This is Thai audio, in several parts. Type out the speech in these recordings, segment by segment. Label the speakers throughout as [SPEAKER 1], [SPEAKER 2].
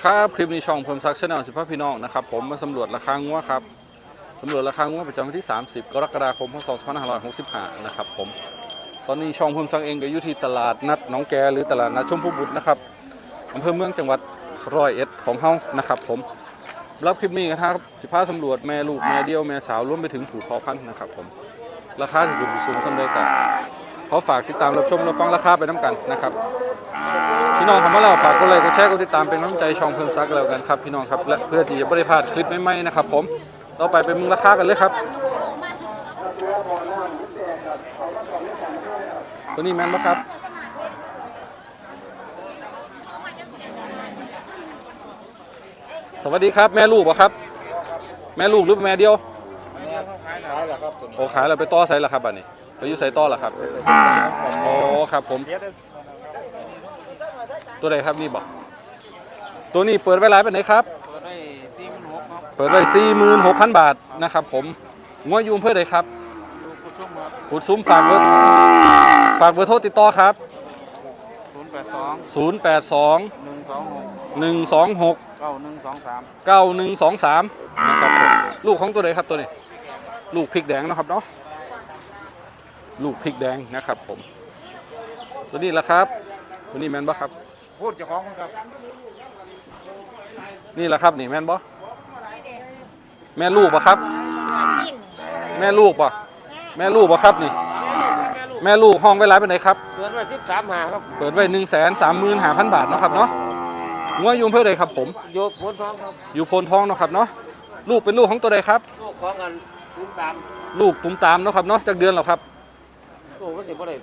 [SPEAKER 1] ดีครับ คลิปนี้ช่องเพิ่มซักชแนลสิบพ่อพี่น้องนะครับ ผมมาสำรวจราคางัวครับสำรวจราคางัวประจำวันที่ 30 กรกฎาคมพศ2565 นะครับผม ตอนนี้ช่องเพิ่มซักเองก็อยู่ที่ตลาดนัดน้องแกหรือตลาดนัดชมพูบุตรนะครับอำเภอเมืองจังหวัดร้อยเอ็ดของเฮานะครับ ผมรับคลิปนี้นะครับสิพาสำรวจแม่ลูกแม่เดียวแม่สาวรวมไปถึงผูกคอพันธุ์นะครับ ผม ราคาจะอยู่สูงสำเร็จกัน ขอฝากติดตามรับชมรับฟังราคาไปน้ำกันนะครับพี่น้องคำว่าเราฝากกดไลค์กดแชร์กดติดตามเป็นกำลังใจช่องเพิ่มซักแล้วกันครับพี่น้องครับและเพื่อที่จะไม่ได้พลาดคลิปใหม่ๆนะครับ ผมต่อไปเป็นมึงราคากันเลยครับตัวนี้แมนปะครับสวัสดีครับแม่ลูกปะครับ แม่ลูกหรือแม่เดียว
[SPEAKER 2] ขายหลายเหรอครับ
[SPEAKER 1] โอ้ขายเราไปต่อไซส์ละครับอันนี้ ไปอยุ่ไซต่อละครับโอ้ครับผม
[SPEAKER 2] เดี๋ยว
[SPEAKER 1] ตัวใดครับนี่บอกตัวนี้เปิดไว้หลายเป็นไหนครับ
[SPEAKER 2] เปิดได้สี่หมื่นหกครับ
[SPEAKER 1] เปิดไว้สี่หมื่นหกพันบาทนะครับ ผมงวอยูมเพื่อใดครับ
[SPEAKER 2] ลูกผู้ชุ่มครับ
[SPEAKER 1] ขุดซุ้มฝากเบอร์ฝากเบอร์โทรติดต่อครับ
[SPEAKER 2] ศูนย์แปดสอง
[SPEAKER 1] 0 8 2
[SPEAKER 2] หนึ่งสองหก
[SPEAKER 1] 1 2 6
[SPEAKER 2] เก้าหนึ่งสองสาม
[SPEAKER 1] 9 1 2 3นะครับผมลูกของตัวใดครับตัวนี้ ลูกพริกแดงนะครับเนาะ ลูกพริกแดงนะครับผมตัวนี้ละครับตัวนี้แมนบ่ครับ
[SPEAKER 2] พูดเจ้าของครับ
[SPEAKER 1] นี่แหละครับนี่แม่นบ่แม่ลูกปะครับ แม่ลูกปะแม่ลูกปะครับนี่ แม่ลูกห้องไว้ร้ายเป็นไหนครับ
[SPEAKER 2] เปิดไว้สิบสามหาครับ
[SPEAKER 1] เปิดไว้หนึ่งแสนสามหมื่นห้าพันบาทเนาะครับเนาะงัวอยูมเพื่อใดครับผม
[SPEAKER 2] โยกพ้นท้องครับ
[SPEAKER 1] อยู่โพนทองเนาะครับเนาะ ลูกเป็นลูกของตัวใดครับ
[SPEAKER 2] ลูกของกันศูนย์สาม
[SPEAKER 1] ลูกตุ้มตามเนาะครับเนาะจากเดือนแล้วครับ
[SPEAKER 2] ลูกก็สิบ่ได้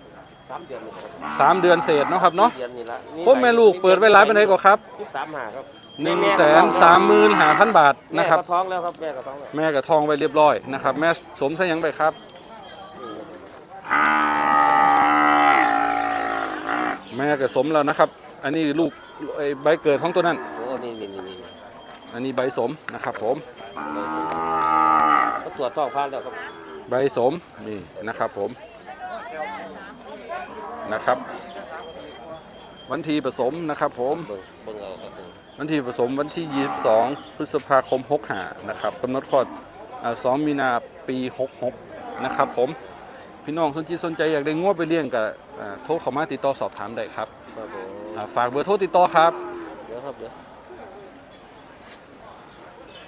[SPEAKER 2] สามเดือนเลยครับ
[SPEAKER 1] สามเดือนเศษเนาะครับเนาะ
[SPEAKER 2] เดือนนี่ละ
[SPEAKER 1] ผมแม่ลูกเปิดไว้ร้ายเป็นไหนก่อนครับ
[SPEAKER 2] สิบสามหาครับ
[SPEAKER 1] หนึ่งแสนสามหมื่นห้าพันบาท
[SPEAKER 2] แม่
[SPEAKER 1] นะครับ
[SPEAKER 2] ก็ท้องแล้วครับแม่ก็ท้องแล้ว
[SPEAKER 1] แม่กับทองไว้เรียบร้อยนะครับ แม่สมใส่หยังไปครับแม่ก็สมแล้วนะครับ อันนี้ลูกไอ้ใบเกิดของตัวนั้น
[SPEAKER 2] โอ้นี่นี่นี่นี่
[SPEAKER 1] อันนี้ใบสมนะครับ ผม
[SPEAKER 2] ก็ตรวจท้องพานแล้วครับ
[SPEAKER 1] ใบสมนี่นะครับ ผม นะครับ วันที่ผสมนะครับผม
[SPEAKER 2] เบิ่งเบิ่งเอาครับเบิ่ง
[SPEAKER 1] วันที่ผสมวันที่ 22 พฤษภาคม 65 นะครับกำหนดคลอดอ่า2มีนาปี 66 นะครับผมพี่น้องสนใจสนใจอยากได้งวดไปเลี้ยงกับอ่าโทรเข้ามาติดต่อสอบถามได้ครับ
[SPEAKER 2] ครับผม
[SPEAKER 1] อ่าฝากเบอร์โทรติดต่อครับ
[SPEAKER 2] เดี๋ยวครับเดี๋ยว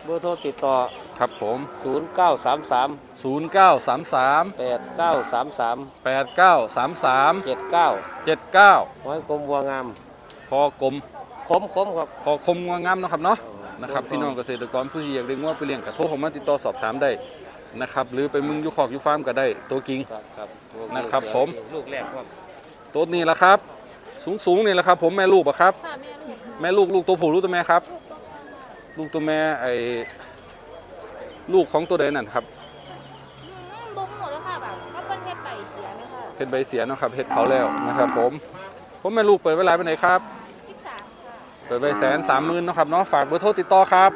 [SPEAKER 2] เบอร์โทรติดต่อ
[SPEAKER 1] ครับผม
[SPEAKER 2] 0 9 3 3
[SPEAKER 1] 0933
[SPEAKER 2] 8 9 3 3
[SPEAKER 1] 8933
[SPEAKER 2] 7 9
[SPEAKER 1] 79
[SPEAKER 2] ไว้กรมวัวงาม
[SPEAKER 1] พอกลม
[SPEAKER 2] คมคมครับ
[SPEAKER 1] พอคมงวงามเนาะครับเนาะนะครับพี่น้องเกษตรกรผู้ที่อยากได้งวดไปเลี้ยงกับโทรเข้ามาติดต่อสอบถามได้นะครับหรือไปมึงอยุคอกอยุฟาร์มก็ได้ ตัวกิ่ง
[SPEAKER 2] ครับครับ
[SPEAKER 1] นะครับผม
[SPEAKER 2] ลูกแรกครับ
[SPEAKER 1] ตัวนี้แหละครับ สูงสูงๆนี่แหละครับ ผมแม่ลูกอะครับ
[SPEAKER 3] ค่ะแม่ลูก
[SPEAKER 1] แม่ลูกลูกตัวผู้ลูกตัวแม่ครับ ลูก ตัวแม่ไอ้ลูกของตัวใดนั่นครับ
[SPEAKER 3] อืมบ่หมดแล้วค่ะแบบก็เป็นเฮ็ดไก่เสียไหมค่ะ
[SPEAKER 1] เห็ดใบเสียเนาะครับเห็ดเขาแล้วนะครับผมผมแม่ลูกเปิดไว้หลายไปไหนใดครับ
[SPEAKER 3] ที่สามค่ะ
[SPEAKER 1] เปิดไว้แสนสามหมื่นนาะครับเนาะฝากเบอร์โทรติดต่อครับ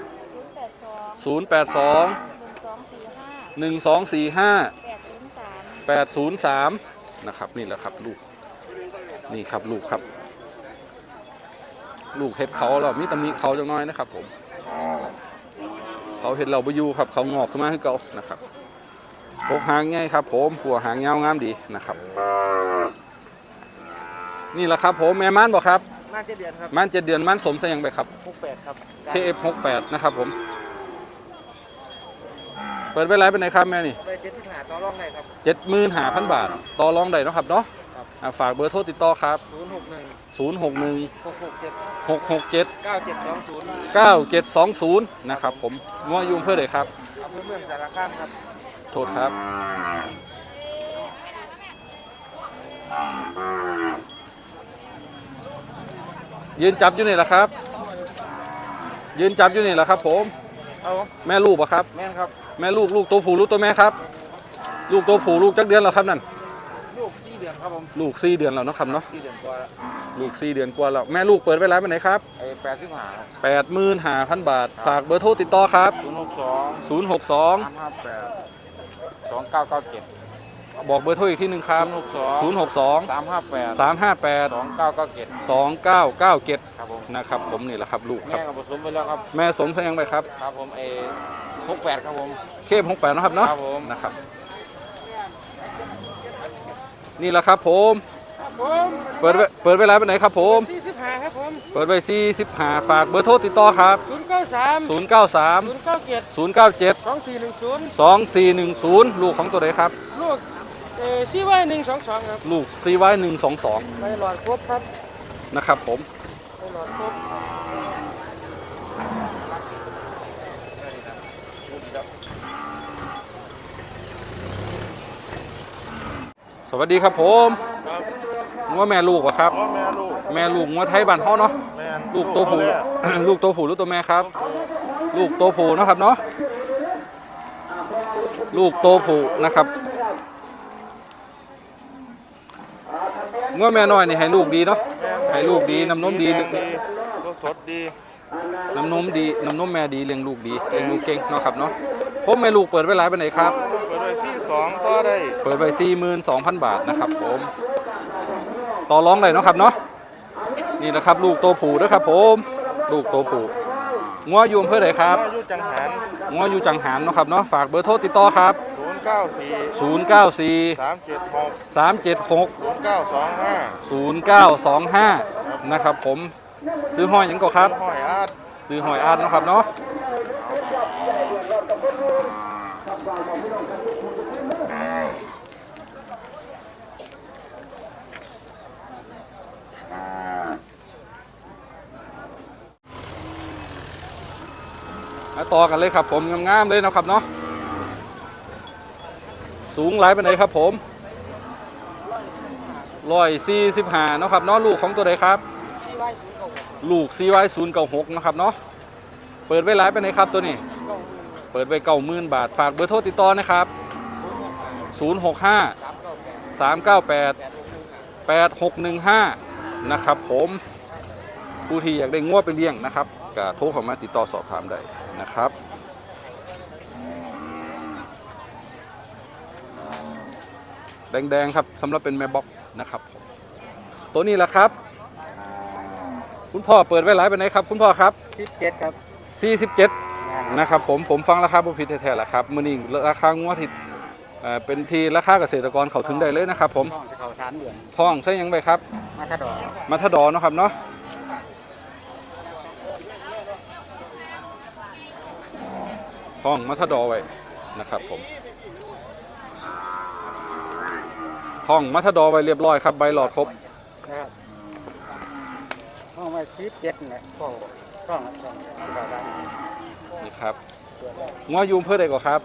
[SPEAKER 3] ศูนย์แปดสอง
[SPEAKER 1] 0 8 2
[SPEAKER 3] หนึ่งสองสี่ห้า
[SPEAKER 1] 1 2 4 5
[SPEAKER 3] แปดศูนย์สาม
[SPEAKER 1] 8 0 3นะครับนี่แหละครับลูกนี่ครับลูกครับ ลูกเห็ดเขาเรามีตำหนิเขาจังน้อยนะครับผม เขาเห็ดเราไปอยู่ครับ เขางอกขึ้นมาให้เก่านะครับพกหางง่ายครับ ผมหัวหางยาวงามดีนะครับ นี่แหละครับผมแม่ม่านบอกครับ
[SPEAKER 2] น่าจะเดือนครับ
[SPEAKER 1] ม่านเจ็ดเดือนม่านสมใส่หยังไปครับ
[SPEAKER 2] หกแปดครับ
[SPEAKER 1] KF68 นะครับผม เปิดไว้ไรเป็นไหนครับแม่นี่
[SPEAKER 2] ได้เจ็ดที่หาต่อรองได้ครับ
[SPEAKER 1] เจ็ดหมื่นห้าพันบาท ต่อรองได้เนาะครับเนาะ
[SPEAKER 2] ครับ
[SPEAKER 1] อ่าฝากเบอร์โทรติดต่อครับ
[SPEAKER 2] ศูนย์หกหนึ่ง
[SPEAKER 1] 0 6 1
[SPEAKER 2] หกหกเจ็ด
[SPEAKER 1] 6 6 7
[SPEAKER 2] เก้าเจ็ดสองศูนย์
[SPEAKER 1] 9 7 2 0 นะครับผมงัวยุงเพื่อเลยครับ
[SPEAKER 2] อำเภอเมืองสารคามครับ
[SPEAKER 1] โทษครับ ยืนจับอยู่นี่แหละครับ ยืนจับอยู่นี่แหละครับ ผม
[SPEAKER 2] เอา
[SPEAKER 1] แม่ลูกปะครับ
[SPEAKER 2] แม่นครับ
[SPEAKER 1] แม่ลูกลูกตัวผู้ลูกตัวแม่ครับ ลูกตัวผู้ลูกจักเดือนแล้วครับนั่น
[SPEAKER 2] ลูกสี่เดื อนครับผม
[SPEAKER 1] ลูกสี่เดือนแล้วเนาะครับเนาะ
[SPEAKER 2] สี่เดือนกว่าแล้ว
[SPEAKER 1] ลูกสี่เดือนกว่าแล้วแม่ลูกเปิดไว้ร้านไปไหนครับ
[SPEAKER 2] ไอ้แปดที่หา
[SPEAKER 1] แปดหมื่นห้าพันบาทฝากเบอร์โทรติดต่อครับ
[SPEAKER 2] ศูนย์หกสอง
[SPEAKER 1] ศูนย์หกสอง
[SPEAKER 2] สามห้าแปดสองเก้าเก้าเจ็ด
[SPEAKER 1] บอกเบอร์โทรอีกที่หนึ่งครับ
[SPEAKER 2] ศูนย์หกสอง
[SPEAKER 1] 0 6 2
[SPEAKER 2] สามห้าแปด
[SPEAKER 1] 3 5 8
[SPEAKER 2] สองเก้าเก้าเจ็ด
[SPEAKER 1] 2 9 9 7
[SPEAKER 2] ครับผม
[SPEAKER 1] นะครับผมนี่แหละครับลูกค
[SPEAKER 2] แม่
[SPEAKER 1] รับ
[SPEAKER 2] กับผสมไปแล้วครับ
[SPEAKER 1] แม่สมแสดงไปครับ
[SPEAKER 2] ครับผมเอหกแปดครับผม
[SPEAKER 1] เข้มหกแปดนะครับเนาะ
[SPEAKER 2] ครับผม
[SPEAKER 1] นะครับ นี่แหละครับผม
[SPEAKER 4] ครับผม
[SPEAKER 1] เปิดไว้เปิดเวลาไปไหนครับผม
[SPEAKER 4] สี่สิบห้าครับผม
[SPEAKER 1] เปิดไว้45ฝากเบอร์โทรติดต่อครับ
[SPEAKER 4] ศูนย์เก้าสาม
[SPEAKER 1] 093
[SPEAKER 4] ศูนย์เก้าเจ็ด
[SPEAKER 1] 097
[SPEAKER 4] สองสี่หนึ่งศูนย์
[SPEAKER 1] 2410 ลูกของตัวไหนครับ
[SPEAKER 4] ลูกเอ่อซีไว้หนึ่งสองสองครับ
[SPEAKER 1] ลูก CY 122
[SPEAKER 4] ไปหลอดครบครับ
[SPEAKER 1] นะครับผม
[SPEAKER 4] ไปหลอดครบ
[SPEAKER 1] วัสดีครับผม
[SPEAKER 2] ครับ
[SPEAKER 1] งัวแม่ลูกวะครับ
[SPEAKER 2] พ่อแม่ลูก
[SPEAKER 1] แม่ลูกงัวไทยบ้านเฮาเนาะ
[SPEAKER 2] แม่
[SPEAKER 1] ลูกตัวผู้ลูกตัวผู้หรือตัวแม่ครับ ลูกตัวผู้เนาะครับเนาะ ลูกตัวผู้นะครับงัวแม่น้อยนี่ให้ลูกดีเนาะให้ลูกดีน้ำนมดี
[SPEAKER 2] แงดีสดดี
[SPEAKER 1] น้ำนมดีน้ำนมแม่ดีเลี้ยงลูกดีเลี้ยงลูกเก่งเนาะครับเนาะผมแม่ลูกเปิดไว้หลายปานไหนครับ
[SPEAKER 2] เปิดไว้ที่สองก็ได้
[SPEAKER 1] เปิดไว้42,000บาทนะครับผมต่อรองเลยเนาะครับเนาะนี่นะครับลูกโตวผูด้วยครับผม ลูกโตวผูงัวอยู่อำเภอไหนครับ
[SPEAKER 2] อายุจังหัน
[SPEAKER 1] งัวอยู่จังหารเนาะครับเนาะฝากเบอร์โทรติดต่อครับ
[SPEAKER 2] ศูนย์เก้าสี่
[SPEAKER 1] 094
[SPEAKER 2] สามเจ็ดหก
[SPEAKER 1] 376
[SPEAKER 2] ศูนย์เก้าสองห้า
[SPEAKER 1] 0925 นะครับผม ซื้อหอยหยังก็ครับ
[SPEAKER 2] หอยอาด
[SPEAKER 1] ซื้อหอยอาดเนาะครับเนาะมาต่อกันเลยครับผมงามๆเลยนะครับเนาะสูงหลายไปไหนครับผมร้อยสี่สิบห้าเนาะครับเนาะลูกของตัวใดครับ
[SPEAKER 4] ซีไว้ศูนย์เก้าหก
[SPEAKER 1] ลูก CY 0 9 6 นะครับเนาะเปิดไว้หลายไปไหนครับตัวนี้
[SPEAKER 4] เก้าหนึ่ง
[SPEAKER 1] เปิดไว้เก้าหมื่นบาท ฝากเบอร์โทรติดต่อนะครับ
[SPEAKER 4] ศูนย์หกห้า
[SPEAKER 1] 065
[SPEAKER 4] สามเก้าแปด
[SPEAKER 1] 398
[SPEAKER 4] แปดหกหนึ่งห้า
[SPEAKER 1] 8615 นะครับผมผู้ที่อยากได้งัวไปเลี้ยงนะครับก็โทรเข้ามาติดต่อสอบถามได้นะครับ แดงๆครับสำหรับเป็นแม่บ๊อบนะครับผมตัวนี้แหละครับ คุณพ่อเปิดไว้หลายไปไหนครับคุณพ่อครับ
[SPEAKER 4] สิบเจ็ดครับ
[SPEAKER 1] 47นะครับผมผมฟังราคาบ่ผิดแท้ๆแหละครับมื้อนี้ราคางวดที่เอ่อเป็นที่ราคาเกษตรกรเข้าถึงได้เลยนะครับ ผม
[SPEAKER 4] ท้องจะเข้าสามเดือน
[SPEAKER 1] ท้องใช่ยังไงครับ
[SPEAKER 4] มาถ้าดอก
[SPEAKER 1] มาทดอเนาะครับเนาะท้องมาทดอไว้นะครับผมท้องมาทดอไว้เรียบร้อยครับใบหลอดครบ
[SPEAKER 4] นะครับ ห้องไว้สิบเจ็ดเนี่ยท้องท้องท้องเข้าสาม
[SPEAKER 1] นี่ครับ
[SPEAKER 4] ตัวแรก
[SPEAKER 1] งัวอยูมเพื่อใดก่อครับ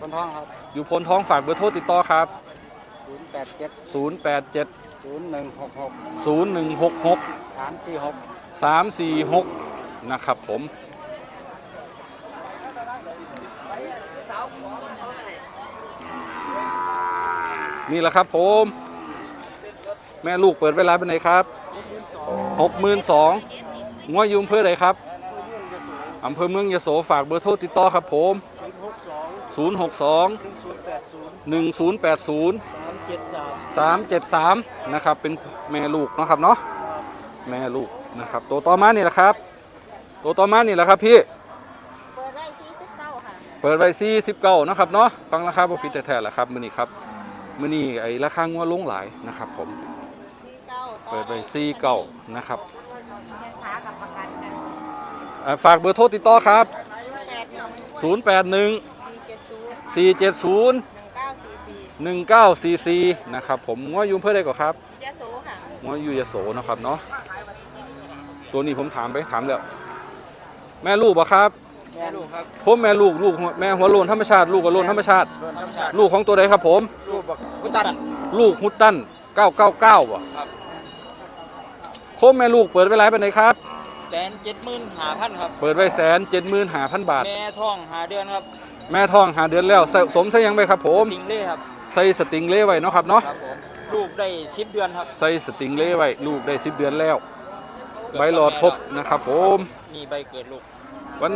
[SPEAKER 4] คนท้องครับ
[SPEAKER 1] อยู่พลท้องฝากเบอร์โทรติดต่อครับ
[SPEAKER 4] ศูนย์แปดเจ็ด
[SPEAKER 1] 087
[SPEAKER 4] ศูนย์หนึ่งหกหก
[SPEAKER 1] 0166
[SPEAKER 4] สามสี่หก
[SPEAKER 1] สามสี่หกนะครับผม นี่แหละครับผม แม่ลูกเปิดเวลาเป็นไหนครับ หกหมื่นสองงัวอยูอำเภอไหนครับอำเภอเมืองยโสฝากเบอร์โทรติดต่อครับผม
[SPEAKER 4] ศูนย์หกสอง
[SPEAKER 1] 062
[SPEAKER 4] หนึ่งศูนย์แปดศูนย์
[SPEAKER 1] 1080
[SPEAKER 4] สามเจ็ดสาม
[SPEAKER 1] 373 นะครับ เป็นแม่ลูกเนาะครับเนาะแม่ลูกนะครับ ตัวต่อมานี่แหละครับ ตัวต่อมานี่แหละครับพี่
[SPEAKER 3] เปิดไว้ที่สิบเก้าค่ะ
[SPEAKER 1] เปิดไว้สี่สิบเก้านะครับเนาะฟังราคาบ่ผิดแท้ๆแหละครับ มื้อนี้ครับ มื้อนี้ไอ้ราคางัวลงหลายนะครับผม
[SPEAKER 3] สี่ เก้า
[SPEAKER 1] เปิดไว้สี่เก้านะครับ
[SPEAKER 3] แค่ขากับประกันกัน
[SPEAKER 1] อ่าฝากเบอร์โทรติดต่อครับ
[SPEAKER 3] แปดหนึ่ง
[SPEAKER 1] 081
[SPEAKER 3] สี่เจ็ดศูนย์
[SPEAKER 1] 470
[SPEAKER 3] หนึ่งเก้าสี่สี่
[SPEAKER 1] 1944 นะครับ ผมงัวอยู่อำเพื่อใดก่อนครับ
[SPEAKER 3] ยะโสค่ะ
[SPEAKER 1] งัวอยู่ยโสนะครับเนาะตัวนี้ผมถามไปถามแล้ว แม่ลูกบ่ครับ
[SPEAKER 4] แม่ลูกครับ
[SPEAKER 1] ผมแม่ลูกลูกแม่หัวโลนธรรมชาติลูกกับโลนธรรมชาติ
[SPEAKER 4] โดนธรรมชาติ
[SPEAKER 1] ลูกของตัวใดครับผม
[SPEAKER 4] ลูกบักพุตัดอะ
[SPEAKER 1] ลูกฮุตตัน999บ่
[SPEAKER 4] ครับ
[SPEAKER 1] โค มแม่ลูกเปิดไว้หลายปานใดครับ
[SPEAKER 4] แสนเจ็ดหมื่นห้าพันครับ
[SPEAKER 1] เปิดไว้แสนเจ็ดหมื่นห้าพันบาท
[SPEAKER 4] แม่ท้องหาเดือนครับ
[SPEAKER 1] แม่ท้องหาเดือนแล้วใส่สมใส่หยังไปครับผม
[SPEAKER 4] ติงเล่ครับ
[SPEAKER 1] ใส่สติงเล่ไว้เนาะครับเนาะ
[SPEAKER 4] ครับผม ลูกได้สิบเดือนครับ
[SPEAKER 1] ใส่สติงเล่ไว้ลูกได้สิบเดือนแล้ว ใบหลอดครบนะครับผม
[SPEAKER 4] นี่ใบเกิดลูก
[SPEAKER 1] วัน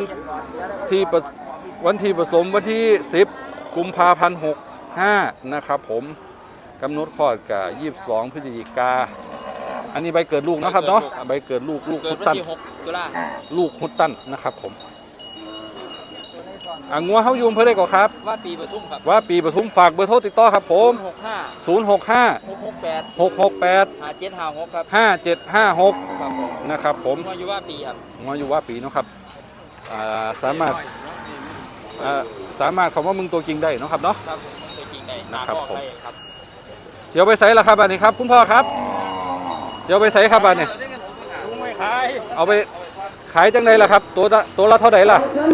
[SPEAKER 1] ที่ประวันที่ผสมวันที่สิบกุมภาพันธ์หกห้านะครับผมกำหนดคลอดกับยี่สิบสองพฤศจิกา อันนี้ใบเกิดลูกนะครับเนาะใบเกิดลูกลูก
[SPEAKER 5] เกิ
[SPEAKER 1] ฮุ
[SPEAKER 5] ด
[SPEAKER 1] ต
[SPEAKER 5] วัน
[SPEAKER 1] ตัน
[SPEAKER 5] ที่หกตุลา
[SPEAKER 1] ลูกฮุตตันนะครับผมอะงัวเฮายุมเพื่อได้ก่อครับ
[SPEAKER 5] ว่าปีปทุมครับ
[SPEAKER 1] ว่าปีปทุมฝากเบอร์โทรติดต่อครับผม
[SPEAKER 5] หกห้า
[SPEAKER 1] 065
[SPEAKER 5] หกหกแปด
[SPEAKER 1] 668
[SPEAKER 5] หาเจ็ดห้าหกครับ
[SPEAKER 1] 5756
[SPEAKER 5] ครับผม
[SPEAKER 1] นะครับผม
[SPEAKER 5] ว่าอยู่ว่าปีครับ
[SPEAKER 1] งัวอยู่ว่าปีเนาะครับอ่าสามารถอ่าสามารถคำว่ามึงตัวจริงได้เนาะครับเนาะ
[SPEAKER 5] ครับผมตัวจริงได้
[SPEAKER 1] นะครับ
[SPEAKER 5] หาพ่อ
[SPEAKER 1] ผม
[SPEAKER 5] ใครครับ
[SPEAKER 1] เดี๋ยวไปใส่ละครับอันนี้ครับ คุณพ่อครับ เดี๋ยวไปใส่ครับอันนี้
[SPEAKER 5] ลุงไม่ขาย
[SPEAKER 1] เอาไปขายจังไดล่ะครับ ตัวละตัวละเท่าไหร่ล่ะ
[SPEAKER 5] ตัว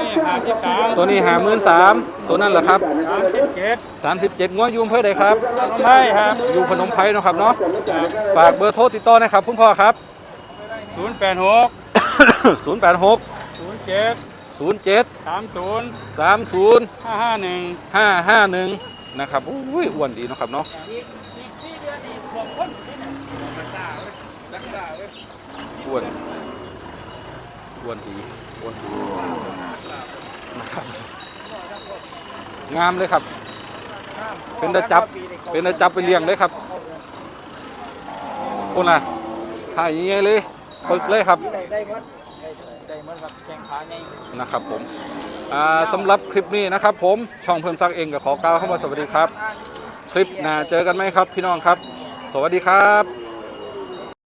[SPEAKER 5] นี้หาที่สาม
[SPEAKER 1] ตัวนี้หาหมื่นสามตัวนั่นแหละครับ
[SPEAKER 5] สามสิบเจ็ด
[SPEAKER 1] สามสิบเจ็ดงวยูมเพื่อใดครับ
[SPEAKER 5] ไม่ครับ
[SPEAKER 1] อยู่พนมไพรเนาะครับเนาะฝากเบอร์โทรติดต่อหนะครับคุณพ่อครับ
[SPEAKER 5] ศูนย์แปดหก
[SPEAKER 1] ศูนย์แปดหก
[SPEAKER 5] ศูนย์เจ็ด
[SPEAKER 1] ศูนย์เจ็ด
[SPEAKER 5] สามศูนย์
[SPEAKER 1] สามศูนย์
[SPEAKER 5] ห้าห้าหนึ่ง
[SPEAKER 1] ห้าห้าหนึ่งนะครับอุ้ยอ้วนดีเนาะครับเนาะ อ้วนอ้วนดีอ้วนดีนะครับงามเลยครับ เป็นตะจับ เป็นตะจับไปเลี้ยงเลยครับคนน่ะถ่ายยังไงเลยปึกเลยครับนะครับผมอ่าสำหรับคลิปนี้นะครับ ผมช่องเพิ่มซักเองก็ขอกล่าวเข้ามาสวัสดีครับ คลิปหน้าเจอกันไหมครับ พี่น้องครับ สวัสดีครับ